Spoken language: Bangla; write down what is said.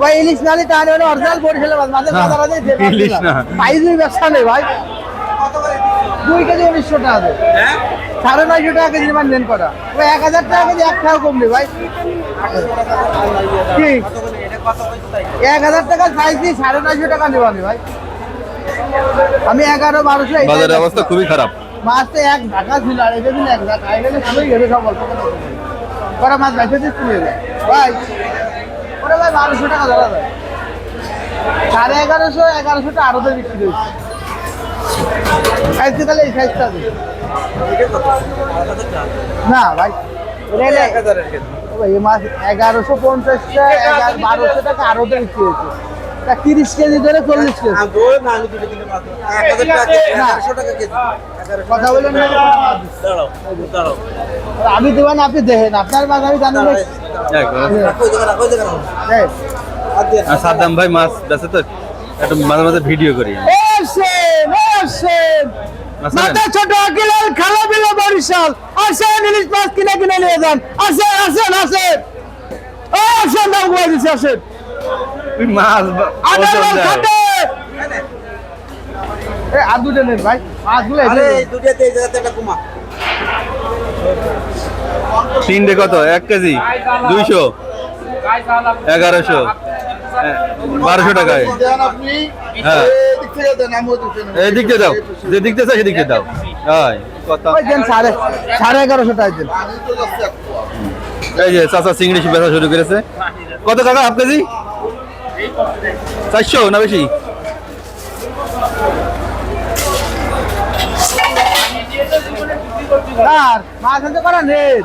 ভাই ইলিশ নালি তাহলে হলো অরিজিনাল বরিশালের মাছ মাঝে মাঝে মাঝে ইলিশ না। পাইজুই ব্যবসা নেই ভাই। দুই কেজি উনিশশো টাকা দেয়। সাড়ে নয়শো টাকা কেজি মান দেন করা ভাই এক হাজার টাকা কেজি এক টাকা কম ভাই। কি? এক হাজার টাকা সাইজ দিয়ে সাড়ে নয়শো টাকা নেবানি ভাই। আমি এগারো বারোশো বাজারের অবস্থা খুবই খারাপ। মাছ তো এক ঢাকা ছিল আর এটা দিন এক ঢাকা এখানে সবাই গেলে সব অল্প করা মাছ বেঁচে দিচ্ছি ভাই ভাই বারোশো টাকা ধরা যায়। সাড়ে এগারোশো এগারোশোটা আরও তো বিক্রি হয়েছে। সাইজটা তাহলে এই সাইজটা আছে না ভাই এগারোশো পঞ্চাশটা বারোশো টাকা আরও তো বিক্রি হয়েছে। তিরিশ কেজি ধরে চল্লিশ কেজি। কথা বলেন না। আমি দেবেন আপনি দেখেন আপনার মাছ আমি জানি সাদ্দাম ভাই মাছ বেচে তো একটু মাঝে মাঝে ভিডিও করি। আসেন আসেন আসেন। মাথা ছোট আকিলাল খালা বিলা বরিশাল। আসেন ইলিশ মাছ কিনে কিনে নিয়ে যান। আসেন আসেন আসেন। ও আসেন দাম কমাই দিচ্ছি আসেন। তুই মাছ আর দুটো ভাই। মাছগুলো তিনটে কত? এক কেজি? দুইশো? এগারোশো? হ্যাঁ, বারোশো টাকায়। হ্যাঁ। দিয়ে দাও। যে দিক দিয়ে চাই সেদিক দিয়ে দাও। হয় কত? ওই দেন সাড়ে সাড়ে এগারোশো টাকা দেন। এই যে চাচা চিংড়ি বেচা শুরু করেছে। কত টাকা হাফ কেজি? চারশো না বেশি? মাছ আনতে পারা নেই